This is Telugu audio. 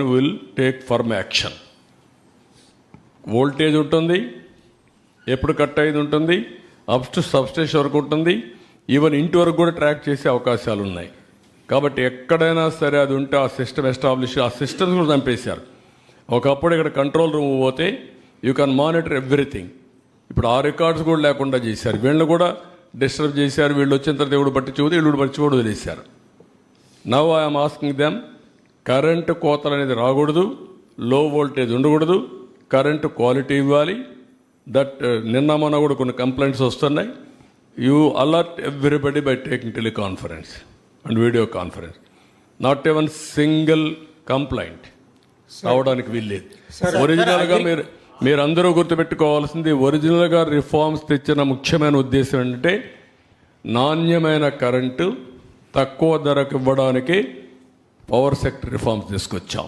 Will take firm action voltage ఉంటుంది ఎప్పుడు కట్ అయ్యేది ఉంటుంది అప్ టు సబ్స్టేషన్ వరకు ఉంటుంది ఈవెన్ ఇంటి వరకు కూడా ట్రాక్ చేసే అవకాశాలు ఉన్నాయి. కాబట్టి ఎక్కడైనా సరే అది ఉంటే ఆ సిస్టమ్ ఎస్టాబ్లిష్ ఆ సిస్టమ్స్ కూడా చంపేశారు. ఒకప్పుడు ఇక్కడ కంట్రోల్ రూమ్ పోతే యూ కెన్ మానిటర్ ఎవ్రీథింగ్ ఇప్పుడు ఆ రికార్డ్స్ కూడా లేకుండా చేశారు. వీళ్ళు కూడా డిస్టర్బ్ చేశారు. వీళ్ళు వచ్చిన తర్వాత ఎవడు పట్టించుకోదు వీళ్ళు పట్టించుకోవడం వదిలేశారు. Now I'm asking them current కోతలు అనేది రాకూడదు లో వోల్టేజ్ ఉండకూడదు కరెంటు క్వాలిటీ ఇవ్వాలి. దట్ నిన్న మొన్న కూడా కొన్ని కంప్లైంట్స్ వస్తున్నాయి. You alert everybody by taking teleconference and video conference not even single complaint రావడానికి వీల్లేదు. ఒరిజినల్గా మీరు మీరందరూ గుర్తుపెట్టుకోవాల్సింది ఒరిజినల్గా రిఫార్మ్స్ తెచ్చిన ముఖ్యమైన ఉద్దేశం ఏంటంటే నాణ్యమైన కరెంటు తక్కువ ధరకు ఇవ్వడానికి పవర్ సెక్టర్ రిఫార్మ్స్ తీసుకొచ్చాం.